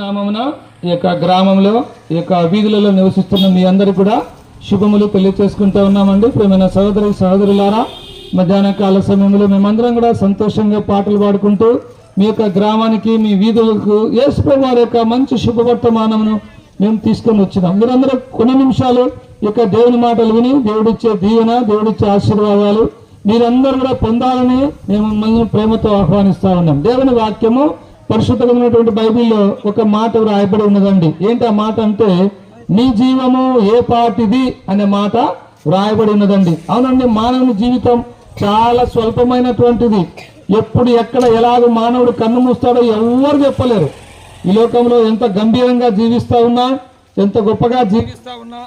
నామమున ఈ యొక్క గ్రామంలో ఈ యొక్క వీధులలో నివసిస్తున్న మీ అందరూ కూడా శుభములు తెలియచేసుకుంటూ ఉన్నామండి. ప్రేమైన సహోదరి సహోదరులారా మధ్యాహ్న కాల సమయంలో మేమందరం కూడా సంతోషంగా పాటలు పాడుకుంటూ మీ యొక్క గ్రామానికి మీ వీధులకు యేసు వారి యొక్క మంచి శుభవర్తమానమును మేము తీసుకొని వచ్చినాం. మీరందరూ కొన్ని నిమిషాలు ఈ యొక్క దేవుని మాటలు విని దేవుడిచ్చే దీవెన దేవుడిచ్చే ఆశీర్వాదాలు మీరందరూ కూడా పొందాలని మేము మిమ్మల్ని ప్రేమతో ఆహ్వానిస్తా ఉన్నాం. దేవుని వాక్యము పరిశుద్ధమైనటువంటి బైబిల్లో ఒక మాట రాయబడి ఉన్నదండి. ఏంటి ఆ మాట అంటే నీ జీవము ఏ పాటిది? అనే మాట రాయబడి ఉన్నదండి. అవునండి మానవుని జీవితం చాలా స్వల్పమైనటువంటిది. ఎప్పుడు ఎక్కడ ఎలాగ మానవుడు కన్ను మూస్తాడో ఎవ్వరు చెప్పలేరు. ఈ లోకంలో ఎంత గంభీరంగా జీవిస్తా ఉన్నా ఎంత గొప్పగా జీవిస్తా ఉన్నా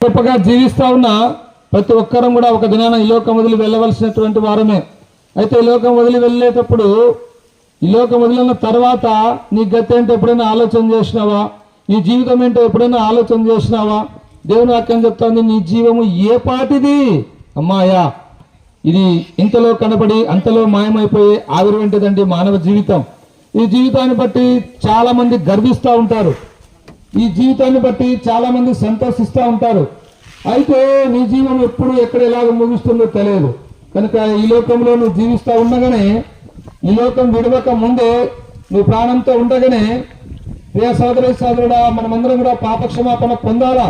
గొప్పగా జీవిస్తా ఉన్నా ప్రతి ఒక్కరం కూడా ఒక దినాన ఈ లోకం వదిలి వెళ్ళవలసినటువంటి వారమే. అయితే ఈ లోకం వదిలి వెళ్ళేటప్పుడు ఈ లోకం వదిలిన తర్వాత నీ గతి ఏంటో ఎప్పుడైనా ఆలోచన చేసినావా? నీ జీవితం ఏంటో ఎప్పుడైనా ఆలోచన చేసినావా? దేవుని వాక్యం చెప్తోంది నీ జీవము ఏ పాటిది? అమ్మాయా ఇది ఇంతలో కనబడి అంతలో మాయమైపోయి ఆవిరి వెంటదండి మానవ జీవితం. ఈ జీవితాన్ని బట్టి చాలామంది గర్విస్తూ ఉంటారు. ఈ జీవితాన్ని బట్టి చాలామంది సంతోషిస్తూ ఉంటారు. అయితే నీ జీవం ఎప్పుడు ఎక్కడ ఎలాగ ముగుస్తుందో తెలియదు. కనుక ఈ లోకంలో నువ్వు జీవిస్తూ ఉండగానే ఈ లోకం విడవక ముందే నువ్వు ప్రాణంతో ఉండగానే ప్రియ సోదరి సోదరుడా మనమందరం కూడా పాపక్షమాపణ పొందాలా?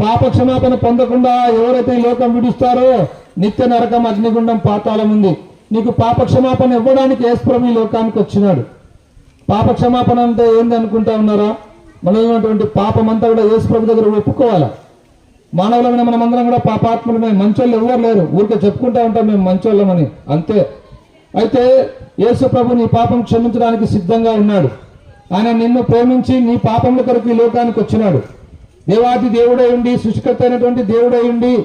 పాపక్షమాపణ పొందకుండా ఎవరైతే ఈ లోకం విడుస్తారో నిత్య నరకం అగ్నిగుండం పాతాళం ఉంది. నీకు పాపక్షమాపణ ఇవ్వడానికి యేసుప్రభు ఈ లోకానికి వచ్చినాడు. పాప క్షమాపణ అంటే ఏంది అనుకుంటా ఉన్నారా? మనలో ఉన్నటువంటి పాపం అంతా కూడా యేసు దగ్గర ఒప్పుకోవాలా? మానవులమైన మనమందరం కూడా పాపాత్ములమే. మంచోళ్ళు ఎవరు లేరు. ఊరికే చెప్పుకుంటా ఉంటాం మేము మంచోళ్ళమని. అంతే. అయితే యేసు ప్రభు నీ పాపం క్షమించడానికి సిద్ధంగా ఉన్నాడు. ఆయన నిన్ను ప్రేమించి నీ పాపముల కొరకు ఈ లోకానికి వచ్చినాడు. దేవాది దేవుడై ఉండి సృష్టికర్త అయినటువంటి దేవుడై ఉండి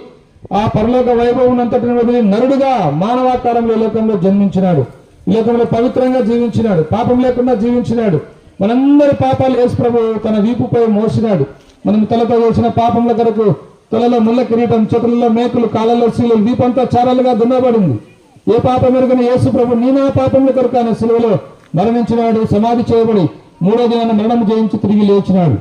ఆ పరలోక వైభవం అంతటి నరుడుగా మానవాకారంలో ఈ లోకంలో జన్మించినాడు. ఈ లోకంలో పవిత్రంగా జీవించినాడు. పాపం లేకుండా జీవించినాడు. మనందరి పాపాలు యేసు ప్రభు తన వీపుపై మోసినాడు. మనం తలతో చేసిన పాపముల కొరకు తలలో ముళ్ళ కిరీటం చేతులలో మేకులు కాళ్ళలో శీలు దీపంతో చారాలుగా దున్నబడింది. ఏ పాపం ఎరుగని యేసు ప్రభు నీ నా పాపముల కొరకు ఆయన సిలువలో మరణించినాడు సమాధి చేయబడి మూడో దినాన మరణం జయించి తిరిగి లేచినాడు.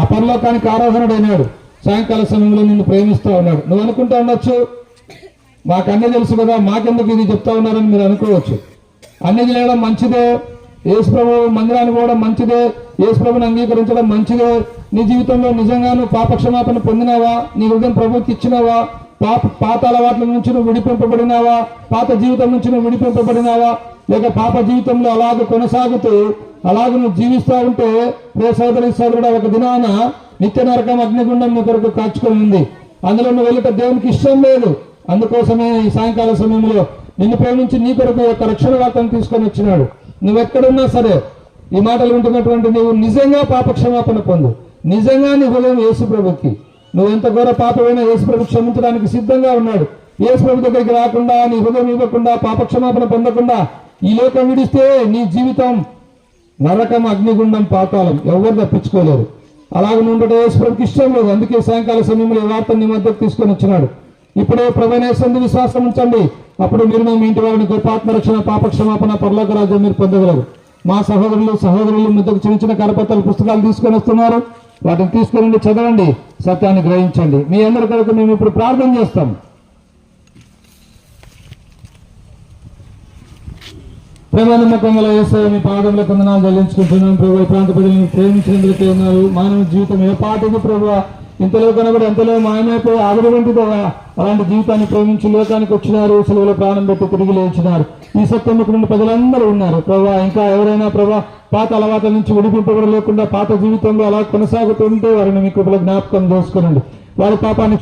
ఆ పరలోకానికి ఆరాధనడైనాడు. సాయంకాల సమయంలో నిన్ను ప్రేమిస్తూ ఉన్నాడు. నువ్వు అనుకుంటా ఉండొచ్చు. మాకు అన్నీ తెలుసు కదా మాకెందుకు ఇది చెప్తా ఉన్నారని మీరు అనుకోవచ్చు. అన్ని చేయడం మంచిదే. యేసుప్రభు మందిరానికి పోవడం మంచిదే. యేసుప్రభుని అంగీకరించడం మంచిదే. నీ జీవితంలో నిజంగా నువ్వు పాపక్షమాపణ పొందినావా? నీ హృదయం ప్రభుకి ఇచ్చినావా? పాప పాత అలవాట్ల నుంచి నువ్వు విడిపింపబడినావా? పాత జీవితం నుంచి నువ్వు విడిపింపబడినావా? లేక పాప జీవితంలో అలాగ కొనసాగుతూ అలాగ నువ్వు జీవిస్తూ ఉంటే ప్రే సోదరి సోదరుడు ఒక దినాన నిత్య నరకం అగ్నిగుండం నీ కొరకు కాచుకొని ఉంది. అందులో నువ్వు వెళ్ళట దేవునికి ఇష్టం లేదు. అందుకోసమే ఈ సాయంకాల సమయంలో నిన్ను ప్రేమించి నీ కొరకు యొక్క రక్షణ వార్తను తీసుకొని వచ్చినాడు. నువ్వెక్కడున్నా సరే ఈ మాటలు వింటున్నటువంటి నువ్వు నిజంగా పాప క్షమాపణ పొందు. నిజంగా నీ హృదయం యేసుప్రభుకి నువ్వు ఎంత ఘోర పాపమైనా యేసుప్రభు క్షమించడానికి సిద్ధంగా ఉన్నాడు. యేసుప్రభు దగ్గరికి రాకుండా నీ హృదయం ఇవ్వకుండా పాప క్షమాపణ పొందకుండా ఈ లోకం విడిస్తే నీ జీవితం నరకం అగ్నిగుండం పాతాలం ఎవరు తప్పించుకోలేరు. అలాగే ఉండటం యేసుప్రభుకి ఇష్టం లేదు. అందుకే సాయంకాల సమయంలో ఈ వార్త నీ మధ్యకు తీసుకొని వచ్చినాడు. ఇప్పుడే ప్రవణేశ్వరి విశ్వాసం ఉంచండి. అప్పుడు మీరు మీ ఇంటి వారిని గొప్ప ఆత్మరక్షణ పాప క్షమాపణ పరలోక రాజ్యం మీరు పొందగలరు. మా సహోదరులు సహోదరులు మీదకు చిన్న చిన్న కరపత్రాలు పుస్తకాలు తీసుకొని వస్తున్నారు. వాటిని తీసుకురండి చదవండి. సత్యాన్ని గ్రహించండి. మీ అందరి కొరకు మేము ఇప్పుడు ప్రార్థన చేస్తాం. ప్రేమ నమ్మకంలో వేసే మీ పాదంలో కొందనాలు చెల్లించుకుంటున్నాం. ప్రభు ప్రాంత ప్రజలను ప్రేమించినందుకే ఉన్నారు. మానవ జీవితం ఏ పాటిది ప్రభు? ఇంతలో కనబడి ఎంతలో మాయమైపోయి ఆవిడ వంటిదో. అలాంటి జీవితాన్ని ప్రేమించి లోకానికి వచ్చినారు సెలవులో ప్రాణం పెట్టి తిరిగి లేచినారు. ఈ సత్యముకు నుండి ప్రజలందరూ ఉన్నారు. ప్రభా ఇంకా ఎవరైనా ప్రభా పాత అలవాట్ల నుంచి విడిపింపబడలేకుండా పాత జీవితంలో అలా కొనసాగుతుంటే వారిని మీ కృపలో జ్ఞాపకం చేసుకోనండి. వారి పాపాన్ని